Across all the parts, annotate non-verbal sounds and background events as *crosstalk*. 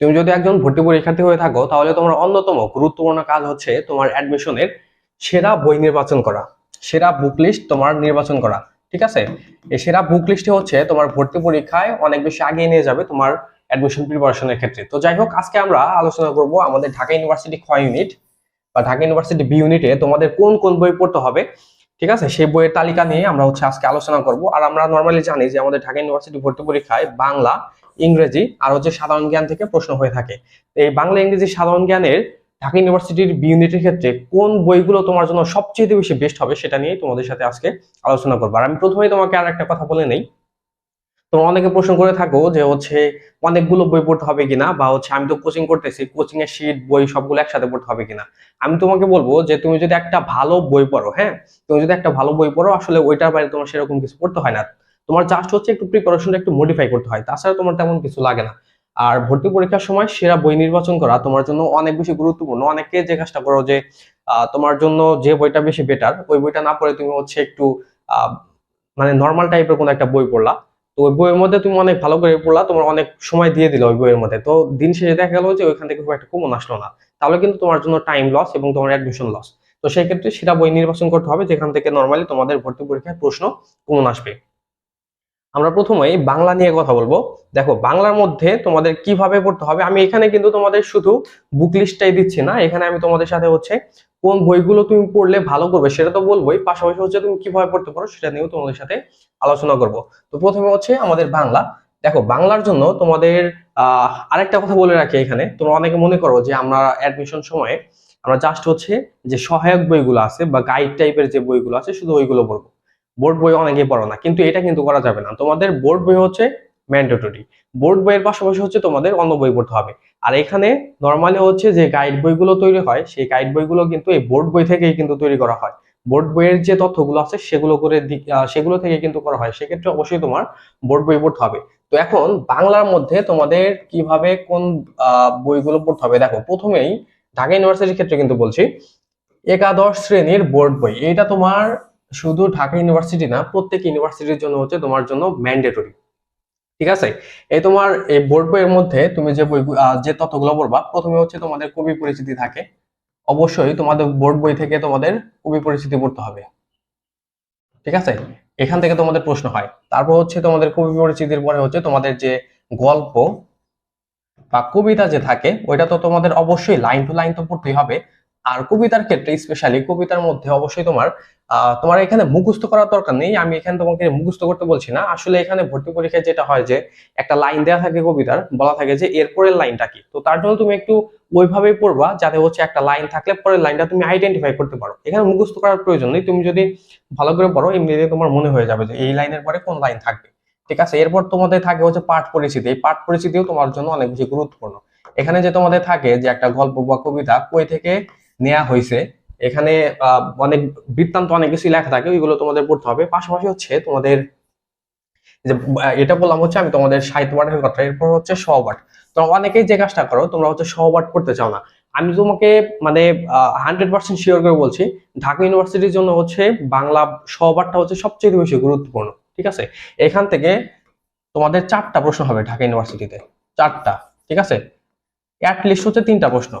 তুমি যদি একজন ভর্তি পরীক্ষার্থী হয়ে থাকো, তাহলে তোমার অন্যতম গুরুত্বপূর্ণ কাজ হচ্ছে তোমার অ্যাডমিশনের সেরা বই নির্বাচন করা, সেরা বুক লিস্ট তোমার নির্বাচন করা, ঠিক আছে? এই সেরা বুক লিস্টে হচ্ছে তোমার ভর্তি পরীক্ষায় অনেক বেশি আগিয়ে নিয়ে যাবে তোমার অ্যাডমিশন প্রিপারেশনের ক্ষেত্রে। তো যাই হোক, আজকে আমরা আলোচনা করব আমাদের ঢাকা ইউনিভার্সিটি খ ইউনিট বা ঢাকা ইউনিভার্সিটি বি ইউনিটে তোমাদের কোন কোন বই পড়তে হবে, ঠিক আছে? সেই বইয়ের তালিকা নিয়ে আমরা হচ্ছে আজকে আলোচনা করব। আর আমরা নর্মালি জানি যে আমাদের ঢাকা ইউনিভার্সিটি ভর্তি পরীক্ষায় বাংলা ইংরেজি আর হচ্ছে সাধারণ জ্ঞান থেকে প্রশ্ন হয়ে থাকে। এই বাংলা ইংরেজি সাধারণ জ্ঞানের ঢাকা ইউনিভার্সিটির বি ক্ষেত্রে কোন বইগুলো তোমার জন্য সবচেয়ে বেশি বেস্ট হবে সেটা নিয়ে তোমাদের সাথে আজকে আলোচনা করব। আর আমি প্রথমেই তোমাকে আর একটা কথা বলে নেই। তোমরা অনেকে প্রশ্ন করে থাকো যে হচ্ছে অনেকগুলো বই পড়তে হবে কিনা বা হচ্ছে আমি তো কোচিং করতেছি কোচিং এর শীট বই সবগুলো একসাথে পড়তে হবে কিনা? আমি তোমাকে বলব যে তুমি যদি একটা ভালো বই পড়ো হ্যাঁ? তুমি যদি একটা ভালো বই পড়ো, আসলে ওইটার বাইরে তোমার সেরকম কিছু পড়তে হয় না। তোমার জাস্ট হচ্ছে একটু প্রিপারেশনটা একটু মডিফাই করতে হয়। তাছাড়া তোমার তেমন কিছু লাগে না। আর ভর্তি পরীক্ষার সময় সেরা বই নির্বাচন করা তোমার জন্য অনেক বেশি গুরুত্বপূর্ণ। অনেকে যে কাজটা করো যে তোমার জন্য যে বইটা বেশি বেটার ওই বইটা না পড়ে তুমি হচ্ছে একটু মানে নর্মাল টাইপের কোনো একটা বই পড়লা। তো ওই বইয়ের মধ্যে তুমি অনেক ভালো করে পড়লা, তোমার অনেক সময় দিয়ে দিলে ওই বইয়ের মধ্যে। তো দিন শেষে দেখা গেলো যে ওইখান থেকে খুব একটা কমন আসলো না। তাহলে কিন্তু তোমার জন্য টাইম লস এবং তোমার অ্যাডমিশন লস তো সেই ক্ষেত্রে সেটা বই নির্বাচন করতে হবে, যেখান থেকে নর্মালি তোমাদের ভর্তি পরীক্ষায় প্রশ্ন কমন আসবে। আমরা প্রথমেই বাংলা নিয়ে কথা বলব। দেখো, বাংলার মধ্যে তোমাদের কীভাবে পড়তে হবে, আমি এখানে কিন্তু তোমাদের শুধু বুক লিস্টটাই দিচ্ছি না, এখানে আমি তোমাদের সাথে হচ্ছে কোন বইগুলো তুমি পড়লে ভালো করবে সেটা তো বলবোই, পাশাপাশি হচ্ছে তুমি কীভাবে পড়তে পারো সেটা নিয়েও তোমাদের সাথে আলোচনা করব। তো প্রথমে হচ্ছে আমাদের বাংলা। দেখো, বাংলার জন্য তোমাদের, আহ, আরেকটা কথা বলে রাখি এখানে। তোমরা অনেকে মনে করো যে আমরা অ্যাডমিশন সময়ে আমরা জাস্ট হচ্ছে যে সহায়ক বইগুলো আছে বা গাইড টাইপের যে বইগুলো আছে শুধু ওইগুলো পড়ব। বোর্ড বই অনেকেই পড়ো না, কিন্তু এটা কিন্তু করা যাবে না। তোমাদের বোর্ড বই হচ্ছে ম্যান্ডেটরি বোর্ড বইয়ের পাশাপাশি হচ্ছে তোমাদের অন্য বই পড়তে হবে। আর এখানে নর্মালি হচ্ছে যে গাইড বইগুলো তৈরি হয়, সেই গাইড বইগুলো কিন্তু এই বোর্ড বই থেকেই কিন্তু তৈরি করা হয়। বোর্ড বইয়ের যে তথ্যগুলো আছে, সেগুলো করে সেগুলো থেকে কিন্তু করা হয়। সেক্ষেত্রে অবশ্যই তোমার বোর্ড বই পড়তে হবে। তো এখন বাংলার মধ্যে তোমাদের কীভাবে কোন বইগুলো পড়তে হবে? দেখো, প্রথমেই ঢাকা ইউনিভার্সিটির ক্ষেত্রে কিন্তু বলছি, একাদশ শ্রেণির বোর্ড বই। এটা তোমার শুধু ঢাকা ইউনিভার্সিটি না, প্রত্যেক ইউনিভার্সিটির জন্য হচ্ছে তোমার জন্য ম্যান্ডেটরি ঠিক আছে? এই তোমার এই বোর্ড বইয়ের মধ্যে তুমি যে বই যে তথ্যগুলো পড়বা, প্রথমে হচ্ছে তোমাদের কবি পরিচিতি থাকে। অবশ্যই তোমাদের বোর্ড বই থেকে তোমাদের কবি পরিচিতি পড়তে হবে। ঠিক আছে? এখান থেকে তোমাদের প্রশ্ন হয়। তারপর হচ্ছে তোমাদের কবি পরিচিতির পরে হচ্ছে তোমাদের যে গল্প বা কবিতা যে থাকে, ওইটা তো তোমাদের অবশ্যই লাইন টু লাইন তো পড়তেই হবে। আর কবিতার ক্ষেত্রে স্পেশালি কবিতার মধ্যে অবশ্যই তোমার তোমার এখানে মুখস্থ করার দরকার নেই, আমি এখানে তোমাকে মুখস্থ করতে বলছি না। আসলে এখানে ভর্তি পরীক্ষায় যেটা হয় যে, একটা লাইন দেওয়া থাকে কবিতার, বলা থাকে যে, এরপরের লাইনটা কি? তো তার জন্য তুমি একটু ওইভাবেই পড়বা, যাতে হচ্ছে একটা লাইন থাকলে পরের লাইনটা তুমি আইডেন্টিফাই করতে পারো। এখানে মুখস্থ করার প্রয়োজন নেই, তুমি যদি ভালো করে পড়ো, এমনিতে তোমার মনে হয়ে যাবে যে, এই লাইনের পরে কোন লাইন থাকবে। ঠিক আছে? এরপর তোমাদের থাকে হচ্ছে পাঠ পরিচিতি, এই পাঠ পরিচিতিও তোমার জন্য অনেক বেশি গুরুত্বপূর্ণ। এখানে যে তোমাদের থাকে যে, একটা গল্প বা কবিতা কই থেকে নেওয়া হয়েছে এখানে অনেক বৃত্তান্ত অনেক কিছু লেখা থাকে, ওইগুলো তোমাদের পড়তে হবে। পাশাপাশি হচ্ছে তোমাদের যে এটা বললাম হচ্ছে আমি তোমাদের সাহিত্য পাঠের কথা, এরপর হচ্ছে সহপাঠ। তোমরা অনেকেই যে কাজটা করো, তোমরা হচ্ছে সহপাঠ পড়তে চাও না। আমি তোমাকে মানে হান্ড্রেড পার্সেন্ট শিওর করে বলছি, ঢাকা ইউনিভার্সিটির জন্য হচ্ছে বাংলা সহপাঠটা হচ্ছে সবচেয়ে বেশি গুরুত্বপূর্ণ, ঠিক আছে? এখান থেকে তোমাদের চারটা প্রশ্ন হবে ঢাকা ইউনিভার্সিটিতে, চারটা, ঠিক আছে? অ্যাটলিস্ট হচ্ছে তিনটা প্রশ্ন।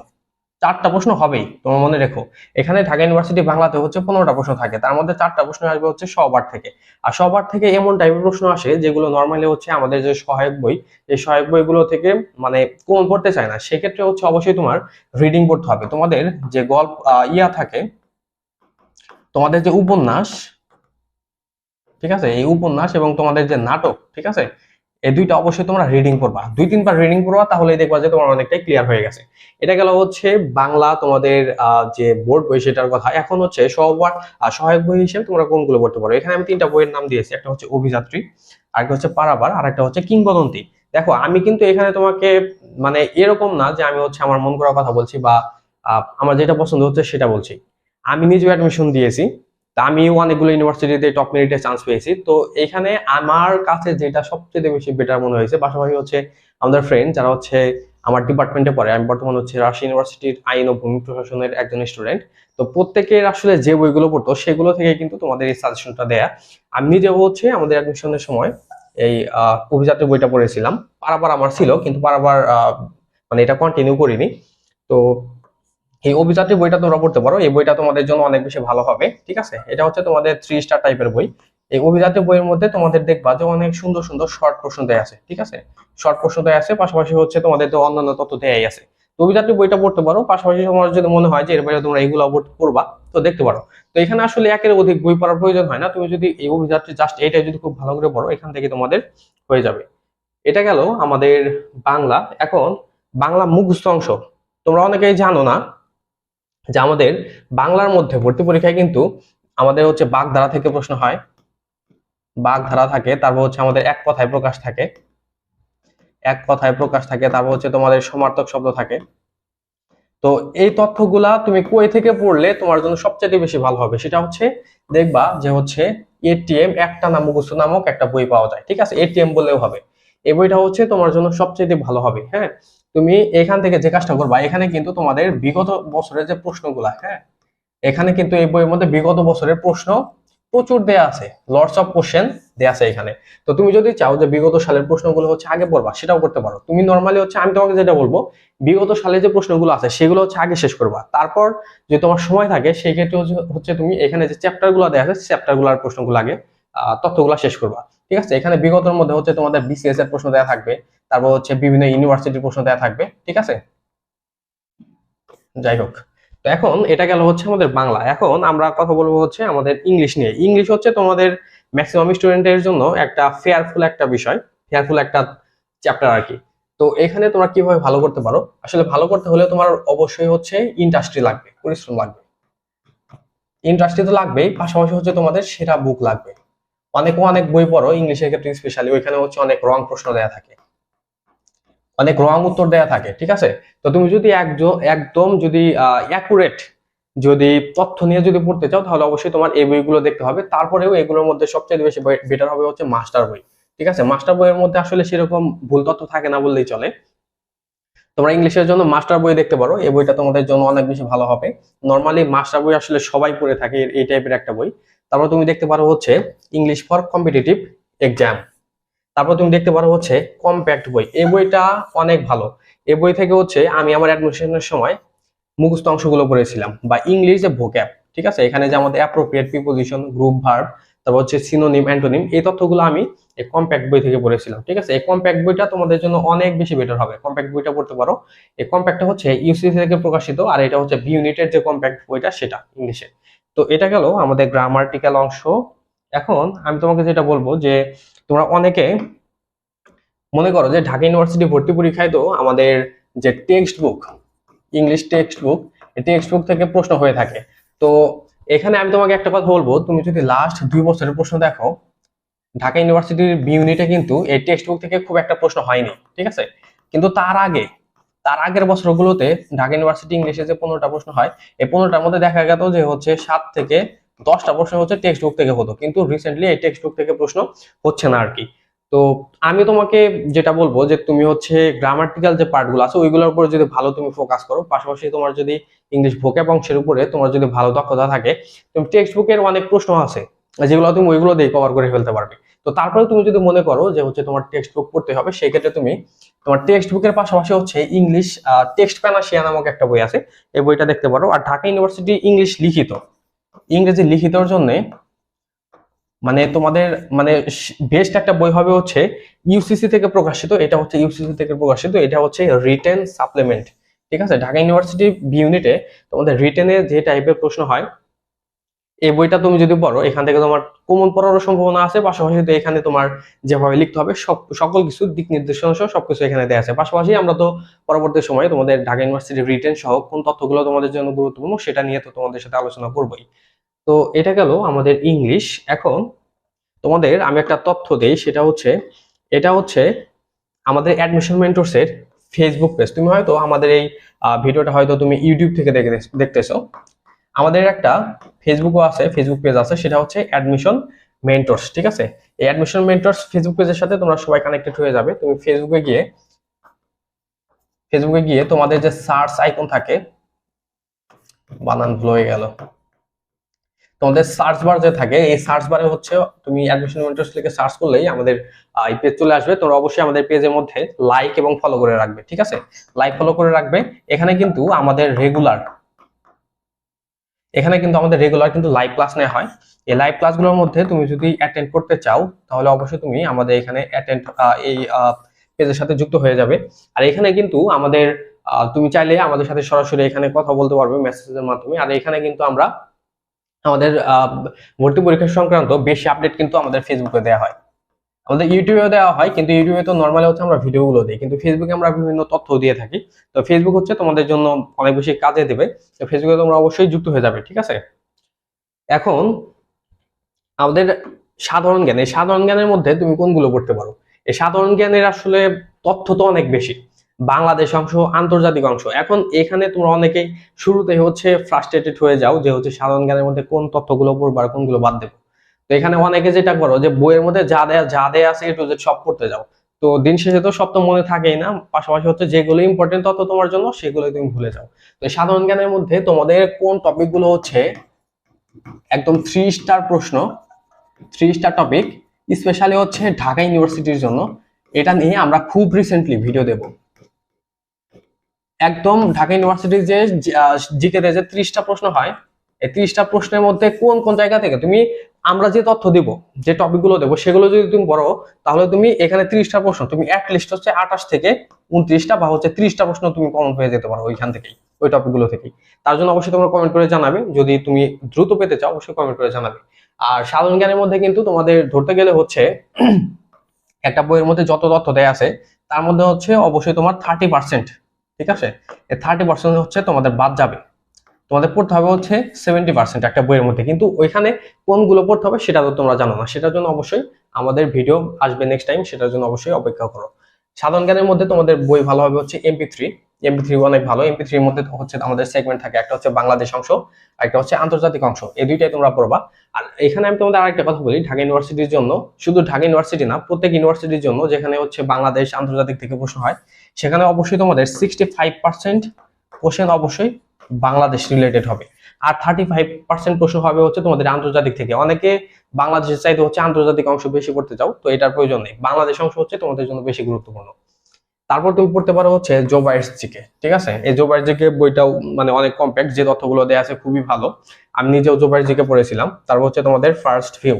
চারটা প্রশ্ন হবেই, তোমার মনে রেখো। এখানে ঢাকা ইউনিভার্সিটি বাংলাতে হচ্ছে পনেরোটা প্রশ্ন থাকে, তার মধ্যে চারটা প্রশ্ন আসবে হচ্ছে সবার থেকে। আর সবার থেকে এমন টাইপের প্রশ্ন আসে যেগুলো নর্মালি হচ্ছে আমাদের যে সহায়ক বই, এই সহায়ক বইগুলো থেকে মানে কোন পড়তে চায় না, সেক্ষেত্রে হচ্ছে অবশ্যই তোমার রিডিং পড়তে হবে। তোমাদের যে গল্প ইয়া থাকে, তোমাদের যে উপন্যাস, ঠিক আছে? এই উপন্যাস এবং তোমাদের যে নাটক, ঠিক আছে? এই দুইটা অবশ্যই তোমরা রিডিং করবা দুই তিনবার রিডিং করবা তাহলে দেখবা যে তোমার অনেকটাই ক্লিয়ার হয়ে গেছে। এটা গেল হচ্ছে বাংলা তোমাদের যে বোর্ড বই সেটার কথা। এখন হচ্ছে আহ, সহায়ক বই হিসেবে তোমরা কোনগুলো পড়তে পারো? এখানে আমি তিনটা বইয়ের নাম দিয়েছি। একটা হচ্ছে অভিযাত্রী আরেকটা হচ্ছে পারাবার আর একটা হচ্ছে কিংবদন্তি। দেখো আমি কিন্তু এখানে তোমাকে মানে এরকম না যে আমি হচ্ছে আমার মন করার কথা বলছি বা আমার যেটা পছন্দ হচ্ছে সেটা বলছি। আমি নিজেও অ্যাডমিশন দিয়েছি। তা আমিও অনেকগুলো ইউনিভার্সিটিতে টপ মেরিটে চান্স পেয়েছি। তো এখানে আমার কাছে যেটা সবচেয়ে বেশি বেটার মনে হয়েছে, পাশাপাশি হচ্ছে আমাদের ফ্রেন্ড যারা হচ্ছে আমার ডিপার্টমেন্টে পড়ে, আমি বর্তমানে হচ্ছে রাজশাহী ইউনিভার্সিটির আইন ও ভূমি প্রশাসনের একজন স্টুডেন্ট তো প্রত্যেকের আসলে যে বইগুলো পড়তো, সেগুলো থেকে কিন্তু তোমাদের এই সাজেশনটা দেয়া। আমি নিজেও হচ্ছে আমাদের অ্যাডমিশনের সময় এই অভিযাত্রী বইটা পড়েছিলাম। পারাবার আমার ছিল, কিন্তু পারাবার মানে এটা কন্টিনিউ করিনি। তো এই অভিযাত্রী বইটা তোমরা পড়তে পারো। এই বইটা তোমাদের জন্য অনেক বেশি ভালো হবে, ঠিক আছে? এটা হচ্ছে তোমাদের থ্রি স্টার টাইপের বই। এই অভিযাত্রী বইয়ের মধ্যে তোমাদের দেখবা যে অনেক সুন্দর সুন্দর শর্ট প্রশ্ন দেয়া আছে, ঠিক আছে? শর্ট প্রশ্ন দেয়া আছে, পাশাপাশি হচ্ছে তোমাদের তো অন্যান্য তথ্য দেয়াই আছে। অভিযাত্রী বইটা পড়তে পারো, পাশাপাশি তোমার যদি মনে হয় যে এর বাইরে তোমরা এগুলো পড়বা, তো দেখতে পারো। তো এখানে আসলে একের অধিক বই পড়ার প্রয়োজন হয় না। তুমি যদি এই অভিযাত্রী জাস্ট এইটা যদি খুব ভালো করে পড়ো, এখান থেকে তোমাদের হয়ে যাবে। এটা গেল আমাদের বাংলা। এখন বাংলা মুখস্থ অংশ। তোমরা অনেকেই জানো না যে আমাদের বাংলার মধ্যে ভর্তি পরীক্ষায় কিন্তু আমাদের হচ্ছে বাগধারা থেকে প্রশ্ন হয়। বাগধারা থাকে, তারপর হচ্ছে আমাদের এক কথায় প্রকাশ থাকে। এক কথায় প্রকাশ থাকে, তারপর হচ্ছে তোমাদের সমার্থক শব্দ থাকে। তো এই তথ্যগুলা তুমি কই থেকে পড়লে তোমার জন্য সবচেয়ে বেশি ভালো হবে? সেটা হচ্ছে দেখবা যে হচ্ছে এটিএম একটা নাম মুখস্থ নামক একটা বই পাওয়া যায়। ঠিক আছে? এটিএম বললেও হবে। এই বইটা হচ্ছে তোমার জন্য সবচেয়ে ভালো হবে। হ্যাঁ? তুমি এখান থেকে যে কাজটা করবা, এখানে কিন্তু তোমাদের বিগত বছরের যে প্রশ্নগুলা হ্যাঁ? এখানে কিন্তু এই বইয়ের মধ্যে বিগত বছরের প্রশ্ন প্রচুর দেয়া আছে লর্ডস অফ কোশ্চেন দেয়া আছে এখানে। তো তুমি যদি চাও যে বিগত সালের প্রশ্নগুলো হচ্ছে আগে পড়বা, সেটাও করতে পারো। তুমি নর্মালি হচ্ছে, আমি তোমাকে যেটা বলব, বিগত সালে যে প্রশ্নগুলো আছে, সেগুলো হচ্ছে আগে শেষ করবা। তারপর যদি তোমার সময় থাকে, সেই ক্ষেত্রে হচ্ছে তুমি এখানে যে চ্যাপ্টারগুলো দেওয়া আছে চ্যাপ্টারগুলার প্রশ্নগুলো আগে তথ্যগুলো শেষ করবা। ঠিক আছে? এখানে বিগতের মধ্যে হচ্ছে তোমাদের বিসিএস এর প্রশ্ন দেওয়া থাকবে। তারপর হচ্ছে বিভিন্ন ইউনিভার্সিটির প্রশ্ন দেওয়া থাকবে, ঠিক আছে? যাই হোক, তো এখন এটা গেল হচ্ছে আমাদের বাংলা। এখন আমরা কথা বলব হচ্ছে আমাদের ইংলিশ নিয়ে। ইংলিশ হচ্ছে তোমাদের ম্যাক্সিমাম স্টুডেন্টের জন্য একটা ফেয়ারফুল একটা বিষয় ফেয়ারফুল একটা চ্যাপ্টার আর কি। তো এখানে তোমরা কীভাবে ভালো করতে পারো? আসলে ভালো করতে হলে তোমার অবশ্যই হচ্ছে ইন্ডাস্ট্রি লাগবে, পরিশ্রম লাগবে। ইন্ডাস্ট্রি তো লাগবেই, পাশাপাশি হচ্ছে তোমাদের সেরা বুক লাগবে। অনেক অনেক বই পড়ো ইংলিশের ক্ষেত্রে স্পেশালি ওইখানে হচ্ছে অনেক রং প্রশ্ন দেয়া থাকে। অনেক রং উত্তর দেয়া থাকে, ঠিক আছে? তো তুমি যদি একদম যদি অ্যাকুরেট যদি তথ্য নিয়ে যদি পড়তে চাও, তাহলে অবশ্যই তোমার এই বইগুলো দেখতে হবে। তারপরেও এগুলোর মধ্যে সবচেয়ে বেশি বেটার হবে হচ্ছে মাস্টার বই, ঠিক আছে? মাস্টার বইয়ের মধ্যে আসলে সেরকম ভুল তথ্য থাকে না বললেই চলে। তোমরা ইংলিশের জন্য মাস্টার বই দেখতে পারো, এই বইটা তোমাদের জন্য অনেক বেশি ভালো হবে। নর্মালি মাস্টার বই আসলে সবাই পড়ে থাকে, এই টাইপের একটা বই। তারপর তুমি দেখতে পারো হচ্ছে ইংলিশ ফর কম্পিটিটিভ এক্সাম তারপর তুমি দেখতে পারো হচ্ছে কম্প্যাক্ট বই। এই বইটা অনেক ভালো। এই বই থেকে হচ্ছে আমি আমার অ্যাডমিশনের সময় মুখস্থ অংশগুলো পড়েছিলাম বা ইংলিশ যে ভোক্যাপ ঠিক আছে? এখানে যে আমাদের অ্যাপ্রোপ্রিয়েট প্রিপোজিশন গ্রুপ ভার্ব তারপর হচ্ছে সিনোনিম অ্যান্টোনিম এই তথ্যগুলো আমি এই কম্প্যাক্ট বই থেকে পড়েছিলাম, ঠিক আছে? এই কম্প্যাক্ট বইটা তোমাদের জন্য অনেক বেশি বেটার হবে। কম্প্যাক্ট বইটা পড়তে পারো। এই কম্প্যাক্টটা হচ্ছে ইউসিসি থেকে প্রকাশিত আর এটা হচ্ছে বি ইউনিটের যে কম্প্যাক্ট বইটা সেটা ইংলিশে তো এটা গেল আমাদের গ্রামার্টিক্যাল অংশ। এখন আমি তোমাকে যেটা বলব যে তোমরা অনেকে মনে করো যে ঢাকা ইউনিভার্সিটি ভর্তি পরীক্ষায় তো আমাদের যে text book English text book text book থেকে প্রশ্ন হয়ে থাকে। তো এখানে আমি তোমাকে একটা কথা বলব, তুমি যদি লাস্ট দুই বছরের প্রশ্ন দেখো, ঢাকা ইউনিভার্সিটির বি ইউনিটে কিন্তু এই টেক্সট বুক থেকে খুব একটা প্রশ্ন হয়নি, ঠিক আছে? কিন্তু তার আগে, তার আগের বছরগুলোতে ঢাকা ইউনিভার্সিটি ইংলিশে যে পনেরোটা প্রশ্ন হয়, এই পনেরোটার মধ্যে দেখা গেল যে হচ্ছে সাত থেকে দশটা প্রশ্ন হচ্ছে টেক্সট বুক থেকে হতো। কিন্তু রিসেন্টলি এই টেক্সট বুক থেকে প্রশ্ন হচ্ছে না আর কি তো আমি তোমাকে যেটা বলব যে তুমি হচ্ছে গ্রামাটিক্যাল যে পার্টগুলো আছে, ওইগুলোর উপরে যদি ভালো তুমি ফোকাস করো, পাশাপাশি তোমার যদি ইংলিশ ভোক্যাব অংশের উপরে তোমার যদি ভালো দক্ষতা থাকে, তুমি টেক্সট বুকের অনেক প্রশ্ন আছে, যেগুলো তুমি ওইগুলো দিয়ে কভার করে ফেলতে পারবে। তো তারপরে তুমি যদি মনে করো যে হচ্ছে তোমার টেক্সট বুক পড়তে হবে সেই ক্ষেত্রে তুমি তোমার টেক্সট বুকের পাশাপাশি হচ্ছে ইংলিশ টেক্সট প্যানাশিয়া নামক একটা বই আছে, এই বইটা দেখতে পারো। আর ঢাকা ইউনিভার্সিটি ইংলিশ লিখিত। ইংরেজি লিখিতর জন্য মানে তোমাদের মানে বেস্ট একটা বই হবে হচ্ছে ইউসিসি থেকে প্রকাশিত, এটা হচ্ছে ইউসিসি থেকে প্রকাশিত, এটা হচ্ছে রিটেন সাপ্লিমেন্ট ঠিক আছে? ঢাকা ইউনিভার্সিটি বি ইউনিটে তোমাদের রিটেনে যে টাইপের প্রশ্ন হয়, এই বইটা তুমি যদি পড়ো, এখান থেকে তোমার কমন পড়ারও সম্ভাবনা আছে, পাশাপাশি তো এখানে তোমার যেভাবে লিখতে হবে, সব, সকল কিছু দিক নির্দেশনা সহ সবকিছু এখানে দেওয়া আছে। পাশাপাশি আমরা তো পরবর্তী সময়ে তোমাদের ঢাকা ইউনিভার্সিটি রিটেন সহ কোন তথ্যগুলো তোমাদের জন্য গুরুত্বপূর্ণ, সেটা নিয়ে তো তোমাদের সাথে আলোচনা করবোই। তো এটা গেল আমাদের ইংলিশ। এখন তোমাদের আমি একটা তথ্য দেই, সেটা হচ্ছে, এটা হচ্ছে আমাদের অ্যাডমিশন মেন্টরসের ফেসবুক পেজ তুমি হয়তো আমাদের এই ভিডিওটা হয়তো তুমি ইউটিউব থেকে দেখতেছো। আমাদের একটা ফেসবুকও আছে ফেসবুক পেজ আছে, সেটা হচ্ছে অ্যাডমিশন মেন্টরস ঠিক আছে? এই অ্যাডমিশন মেন্টরস ফেসবুক পেজের সাথে তোমরা সবাই কানেক্টেড হয়ে যাবে। তুমি ফেসবুকে গিয়ে ফেসবুকে গিয়ে তোমাদের যে সার্চ আইকন থাকে বানান ভুল হয়ে গেল। তোমাদের সার্চ বার যে থাকে, এই সার্চ বারে হচ্ছে তুমি অ্যাডমিশন মেন্টরস লিখে সার্চ করলেই আমাদের এই পেজ চলে আসবে। তোমরা অবশ্যই আমাদের পেজের মধ্যে লাইক এবং ফলো করে রাখবে, ঠিক আছে? লাইক ফলো করে রাখবে। এখানে কিন্তু আমাদের রেগুলার এখানে কিন্তু আমাদের রেগুলার কিন্তু লাইভ ক্লাস নেওয়া হয়। এই লাইভ ক্লাসগুলোর মধ্যে তুমি যদি অ্যাটেন্ড করতে চাও, তাহলে অবশ্যই তুমি আমাদের এখানে অ্যাটেন্ড এই পেজের সাথে যুক্ত হয়ে যাবে। আর এখানে কিন্তু আমাদের তুমি চাইলে আমাদের সাথে সরাসরি এখানে কথা বলতে পারবে মেসেজের মাধ্যমে। আর এখানে কিন্তু আমরা আমাদের ভর্তি পরীক্ষা সংক্রান্ত বেশি আপডেট কিন্তু আমাদের ফেসবুকে দেওয়া হয়। আমাদের ইউটিউবেও দেওয়া হয়, কিন্তু ইউটিউবে তো নর্মালি হচ্ছে আমরা ভিডিওগুলো দিই, কিন্তু ফেসবুকে আমরা বিভিন্ন তথ্য দিয়ে থাকি। তো ফেসবুক হচ্ছে তোমাদের জন্য অনেক বেশি কাজে দেবে। তো ফেসবুকে তোমরা অবশ্যই যুক্ত হয়ে যাবে, ঠিক আছে? এখন, আমাদের সাধারণ জ্ঞান, এই সাধারণ জ্ঞানের মধ্যে তুমি কোনগুলো পড়তে পারো? এই সাধারণ জ্ঞানের আসলে তথ্য তো অনেক বেশি। বাংলাদেশ অংশ, আন্তর্জাতিক অংশ। এখন এখানে তোমরা অনেকে শুরুতে হচ্ছে ফ্রাস্ট্রেটেড হয়ে যাও যে হচ্ছে সাধারণ জ্ঞানের মধ্যে কোন তথ্যগুলো পড়ব আর কোনগুলো বাদ দেবো। তো এখানে অনেকে যেটা করো যে বইয়ের মধ্যে যা দেয়া যা দেয়া আছে একটু সব পড়তে যাও। তো দিন শেষে তো সব তো মনে থাকেই না, পাশাপাশি হচ্ছে যেগুলো ইম্পর্টেন্ট তথ্য তোমার জন্য সেগুলো তুমি ভুলে যাও। তো সাধারণ জ্ঞানের মধ্যে তোমাদের কোন টপিকগুলো হচ্ছে একদম থ্রি স্টার প্রশ্ন থ্রি স্টার টপিক স্পেশালি হচ্ছে ঢাকা ইউনিভার্সিটির জন্য। এটা নিয়ে আমরা খুব রিসেন্টলি ভিডিও দেব। একদম ঢাকা ইউনিভার্সিটির যে জিকে যে ত্রিশটা প্রশ্ন হয়, এই ত্রিশটা প্রশ্নের মধ্যে কোন কোন জায়গা থেকে? তুমি, আমরা যে তথ্য দিব, যে টপিকগুলো দেবো, সেগুলো যদি তুমি বড়, তাহলে তুমি এখানে ত্রিশটা প্রশ্ন, তুমি লিস্ট হচ্ছে আঠাশ থেকে উনত্রিশটা বা হচ্ছে ত্রিশটা প্রশ্ন তুমি কমন পেয়ে যেতে পারো ওইখান থেকেই, ওই টপিকগুলো থেকেই। তার জন্য অবশ্যই তোমরা কমেন্ট করে জানাবে, যদি তুমি দ্রুত পেতে চাও, অবশ্যই কমেন্ট করে জানাবে। আর সাধারণ জ্ঞানের মধ্যে কিন্তু তোমাদের ধরতে গেলে হচ্ছে *clears throat* একটা বইয়ের মধ্যে যত তথ্য দেয়া আছে, তার মধ্যে হচ্ছে অবশ্যই তোমার থার্টি পার্সেন্ট ঠিক আছে? থার্টি পার্সেন্ট হচ্ছে তোমাদের বাদ যাবে। তোমাদের পড়তে হবে হচ্ছে সেভেন্টি পার্সেন্ট একটা বইয়ের মধ্যে। কিন্তু ওইখানে কোনগুলো পড়তে হবে সেটা তো তোমরা জানো না। সেটার জন্য অবশ্যই আমাদের ভিডিও আসবে নেক্সট টাইম সেটার জন্য অবশ্যই অপেক্ষা করো। সাধারণ জ্ঞানের মধ্যে তোমাদের বই ভালো হবে হচ্ছে এমপি থ্রি এমপি থ্রি অনেক ভালো। এমপি থ্রির মধ্যে হচ্ছে আমাদের সেগমেন্ট থাকে। একটা হচ্ছে বাংলাদেশ অংশ একটা হচ্ছে আন্তর্জাতিক অংশ। এই দুইটাই তোমরা পড়বা। আর এখানে আমি তোমাদের আরেকটা কথা বলি, ঢাকা ইউনিভার্সিটির জন্য। শুধু ঢাকা ইউনিভার্সিটি না, প্রত্যেক ইউনিভার্সিটির জন্য যেখানে হচ্ছে বাংলাদেশ আন্তর্জাতিক থেকে প্রশ্ন হয় সেখানে অবশ্যই তোমাদের সিক্সটি ফাইভ পার্সেন্ট কোশ্চেন অবশ্যই বাংলাদেশ রিলেটেড হবে। আর থার্টি ফাইভ পার্সেন্ট প্রশ্ন হবে হচ্ছে তোমাদের আন্তর্জাতিক থেকে। অনেকে বাংলাদেশের চাইতে হচ্ছে আন্তর্জাতিক অংশ বেশি পড়তে চাও, তো এটার প্রয়োজন নেই। বাংলাদেশ অংশ হচ্ছে তোমাদের জন্য বেশি গুরুত্বপূর্ণ। তারপর তুমি পড়তে পারো হচ্ছে জোবাইস জিকে ঠিক আছে? এই জোবাইস জিকে বইটাও মানে অনেক কম্প্যাক্ট যে তথ্যগুলো দেওয়া আছে খুবই ভালো। আমি নিজেও জোবাইস জিকে পড়েছিলাম। তারপর হচ্ছে তোমাদের ফার্স্ট ভিউ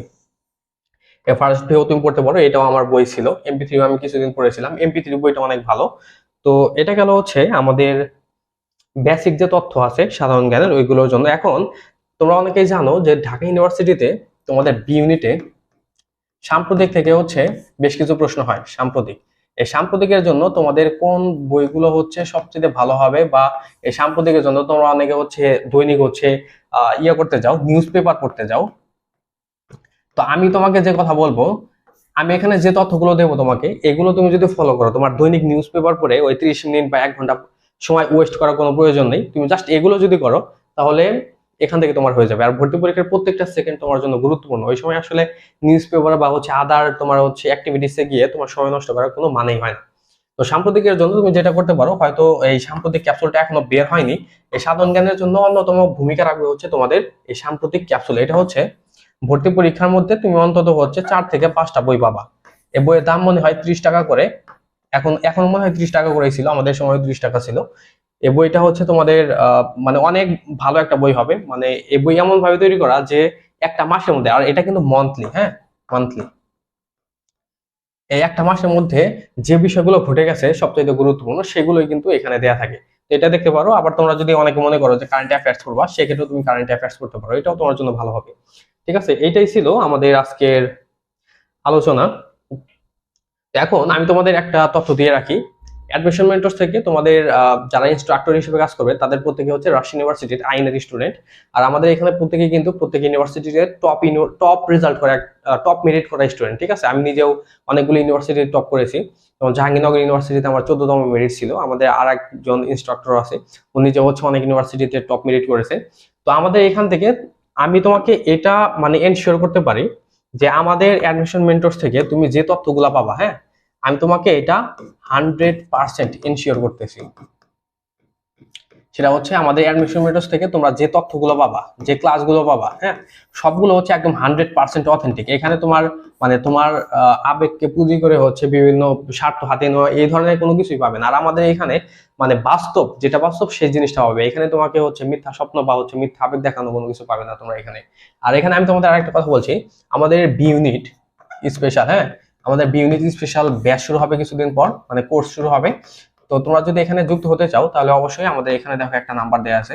ফার্স্ট ভিউ তুমি পড়তে পারো, এটাও আমার বই ছিল। এমপি থ্রি আমি কিছুদিন পড়েছিলাম। এমপি থ্রি বইটা অনেক ভালো। তো এটা গেল হচ্ছে আমাদের বেসিক যে তথ্য আছে, সাধারণ জ্ঞানের, ওইগুলোর জন্য। এখন তোমরা অনেকেই জানো যে ঢাকা ইউনিভার্সিটিতে তোমাদের বি ইউনিটে সাম্প্রতিক থেকে হচ্ছে বেশ কিছু প্রশ্ন হয়, সাম্প্রতিক। এই সাম্প্রতিকের জন্য তোমাদের কোন বইগুলো হচ্ছে সবচেয়ে ভালো হবে বা এই সাম্প্রতিকের জন্য তোমরা অনেকে হচ্ছে দৈনিক হচ্ছে ইয়ে করতে যাও নিউজ পেপার পড়তে যাও। তো আমি তোমাকে যে কথা বলব, আমি এখানে যে তথ্যগুলো দেবো তোমাকে, এগুলো তুমি যদি ফলো করো, তোমার দৈনিক নিউজ পেপার পড়ে ওই ত্রিশ মিনিট বা এক ঘণ্টা সময় ওয়েস্ট করার কোনো প্রয়োজন নেই। তুমি জাস্ট এগুলো যদি করো, তাহলে এখান থেকে তোমার হয়ে যাবে। আর ভর্তি পরীক্ষার প্রত্যেকটা সেকেন্ড তোমার জন্য গুরুত্বপূর্ণ। ওই সময় আসলে নিউজ পেপার বা হচ্ছে আদার তোমার হচ্ছে অ্যাক্টিভিটিসে গিয়ে তোমার সময় নষ্ট করার কোনো মানেই হয় না। তো সাম্প্রতিকের জন্য তুমি যেটা করতে পারো, হয়তো এই সাম্প্রতিক ক্যাপসুলটা এখনও বের হয়নি, এই সাধারণ জ্ঞানের জন্য অন্যতম ভূমিকা রাখবে হচ্ছে তোমাদের এই সাম্প্রতিক ক্যাপসুল এটা হচ্ছে ভর্তি পরীক্ষার মধ্যে তুমি অন্তত হচ্ছে চার থেকে পাঁচটা বই পাবা। এই বইয়ের দাম মনে হয় ত্রিশ টাকা করে। এখন এখন মনে হয় ত্রিশ টাকা করেই ছিল, আমাদের সময় ত্রিশ টাকা ছিল। এই বইটা হচ্ছে তোমাদের মানে অনেক ভালো একটা বই হবে। মানে এই বই এমন ভাবে তৈরি করা যে একটা মাসের মধ্যে, আর এটা কিন্তু মান্থলি হ্যাঁ? মান্থলি এই একটা মাসের মধ্যে যে বিষয়গুলো ঘটে গেছে সবচেয়ে গুরুত্বপূর্ণ, সেগুলোই কিন্তু এখানে দেয়া থাকে। এটা দেখতে পারো, আবার তোমরা যদি অনেকে মনে করো যে কারেন্ট অ্যাফেয়ার্স করবা সেক্ষেত্রে তুমি কারেন্ট অ্যাফেয়ার্স করতে পারো। এটাও তোমার জন্য ভালো হবে। ঠিক আছে? এইটাই ছিল আমাদের আজকের আলোচনা। এখন আমি তোমাদের একটা তথ্য দিয়ে রাখি। অ্যাডমিশন মেন্টর্স থেকে তোমাদের যারা ইনস্ট্রাক্টর হিসেবে কাজ করবে, তাদের প্রত্যেকে হচ্ছে রাশিয়ান ইউনিভার্সিটির আইনের স্টুডেন্ট আর আমাদের এখানে প্রত্যেকে কিন্তু প্রত্যেক ইউনিভার্সিটিতে টপ টপ রেজাল্ট করা টপ মেরিট করা স্টুডেন্ট ঠিক আছে? আমি নিজেও অনেকগুলো ইউনিভার্সিটি টপ করেছি। যেমন জাহাঙ্গীরনগর ইউনিভার্সিটিতে আমার চোদ্দতম মেরিট ছিল। আমাদের আর একজন ইনস্ট্রাক্টর আছে। উনি যে হচ্ছে অনেক ইউনিভার্সিটিতে টপ মেরিট করেছে। তো আমাদের এখান থেকে আমি তোমাকে এটা মানে এনশিওর করতে পারি যে আমাদের অ্যাডমিশন মেন্টর্স থেকে তুমি যে তথ্যগুলা পাবা হ্যাঁ? আমি তোমাকে এটা হান্ড্রেড পার্সেন্ট এনশিওর করতেছি। সেটা হচ্ছে আমাদের অ্যাডমিশন মেটার্স থেকে তোমরা যে তথ্যগুলো পাবা, যে ক্লাসগুলো পাবা হ্যাঁ? সবগুলো হচ্ছে একদম হান্ড্রেড পার্সেন্ট অথেন্টিক এখানে তোমার মানে তোমার আবেগকে পুঁজি করে হচ্ছে বিভিন্ন স্বার্থ হাতে নেওয়া, এই ধরনের কোনো কিছুই পাবে না। আর আমাদের এখানে মানে বাস্তব, যেটা বাস্তব সেই জিনিসটা পাবে। এখানে তোমাকে হচ্ছে মিথ্যা স্বপ্ন বা হচ্ছে মিথ্যা আবেগ দেখানো কোনো কিছু পাবে না তোমরা এখানে। আর এখানে আমি তোমাদের আরেকটা কথা বলছি। আমাদের বি ইউনিট স্পেশাল হ্যাঁ? আমাদের বি ইউনিট স্পেশাল ব্যাচ শুরু হবে কিছুদিন পর মানে কোর্স শুরু হবে। তো তোমরা যদি এখানে যুক্ত হতে চাও, তাহলে অবশ্যই আমাদের এখানে দেখো একটা নাম্বার দেওয়া আছে।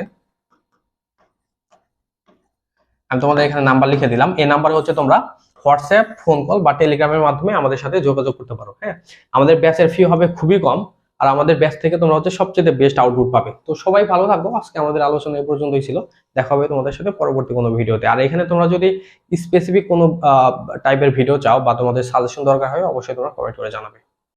আমি তোমাদের এখানে নাম্বার লিখে দিলাম। এই নাম্বারে হচ্ছে তোমরা হোয়াটসঅ্যাপ, ফোন কল বা টেলিগ্রামের মাধ্যমে আমাদের সাথে যোগাযোগ করতে পারো হ্যাঁ? আমাদের ব্যাচের ফি হবে খুবই কম আর আমাদের ব্যাচ থেকে তোমরা হচ্ছে সবচেয়ে বেস্ট আউটপুট পাবে। তো সবাই ভালো থাকব আজকে আমাদের আলোচনা এই পর্যন্তই ছিল। দেখা হবে তোমাদের সাথে পরবর্তী কোনো ভিডিওতে। আর এখানে তোমরা যদি স্পেসিফিক কোনো টাইপের ভিডিও চাও বা তোমাদের সাজেশন দরকার হয়, অবশ্যই তোমরা কমেন্ট করে জানাবে।